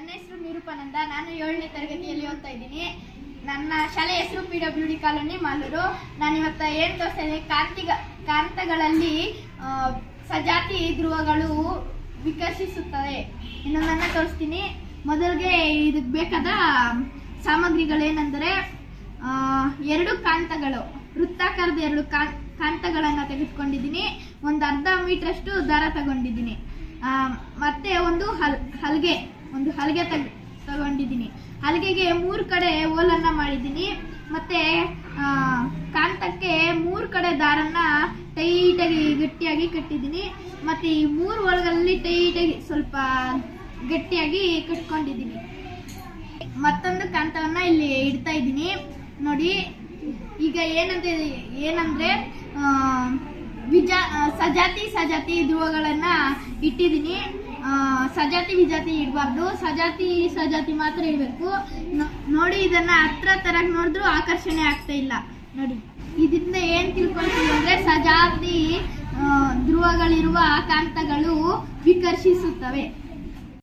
ನನ್ನ ಹೆಸರು ನಿರೂಪಾನಂದ. ನಾನು ಏಳನೇ ತರಗತಿಯಲ್ಲಿ ಓದ್ತಾ ಇದ್ದೀನಿ. ನನ್ನ ಶಾಲೆ ಹೆಸರು P W D colony Malur. ನಾನು ಇವತ್ತು ಏನು ತೋರಿಸ್ತಾ ಇದ್ದೀನಿ ಕಾಂತಿಗ ಕಾಂತಗಳಲ್ಲಿ ಸಜಾತಿ ಧ್ರುವಗಳು ವಿಕಸಿಸುತ್ತವೆ. ಇನ್ನೊಂದನ್ನು ತೋರಿಸ್ತೀನಿ. ಮೊದಲಿಗೆ ಇದಕ್ಕೆ ಬೇಕಾದ ಸಾಮಗ್ರಿಗಳೇನೆಂದರೆ ಎರಡು ಕಾಂತಗಳು. ವೃತ್ತಾಕಾರದ ಎರಡು ಕಾ, ಕಾಂತಗಳನ್ನು ತೆಗೆದುಕೊಂಡಿದ್ದೀನಿ. ಒಂದು ಅರ್ಧ ಮೀಟ್ರಷ್ಟು ದಾರ ತಗೊಂಡಿದ್ದೀನಿ. ಮತ್ತೆ ಒಂದು ಹಲ್, ಹಲ್ಗೆ. ಒಂದು ಹಲಗೆ ತಗ್, ತಗೊಂಡಿದ್ದೀನಿ. ಹಲಗೆಗೆ ಮೂರು ಕಡೆ ಓಲನ್ನ ಮಾಡಿದ್ದೀನಿ. ಮತ್ತೆ ಕಾಂತಕ್ಕೆ ಮೂರು ಕಡೆ ದಾರನ್ನ ಟೈಟಾಗಿ ಗಟ್ಟಿಯಾಗಿ ಕಟ್ಟಿದ್ದೀನಿ. ಮತ್ತೆ ಈ ಮೂರು ಒಳಗಲ್ಲಿ ಟೈಟಾಗಿ ಸ್ವಲ್ಪ ಗಟ್ಟಿಯಾಗಿ ಕಟ್ಕೊಂಡಿದ್ದೀನಿ. ಮತ್ತೊಂದು ಕಾಂತವನ್ನ ಇಲ್ಲಿ ಇಡ್ತಾ ಇದ್ದೀನಿ. ನೋಡಿ, ಈಗ ಏನಂತ, ಏನಂದ್ರೆ ವಿಜ, ಸಜಾತಿ ಸಜಾತಿ ಧ್ರುವಗಳನ್ನ ಇಟ್ಟಿದ್ದೀನಿ. ಸಜಾತಿ ವಿಜಾತಿ ಇಡಬಾರ್ದು. ಸಜಾತಿ ಸಜಾತಿ ಮಾತ್ರ ಇಡಬೇಕು. ನೋಡಿ ಇದನ್ನ ಹತ್ರ ತರಕ್ ನೋಡಿದ್ರು ಆಕರ್ಷಣೆ ಆಗ್ತಾ ಇಲ್ಲ. ನೋಡಿ, ಇದರಿಂದ ಏನ್ ತಿಳ್ಕೊಳ್ತೀವಿ ಅಂದ್ರೆ ಸಜಾತಿ ಧ್ರುವಗಳಿರುವ ಕಾಂತಗಳು ವಿಕರ್ಷಿಸುತ್ತವೆ.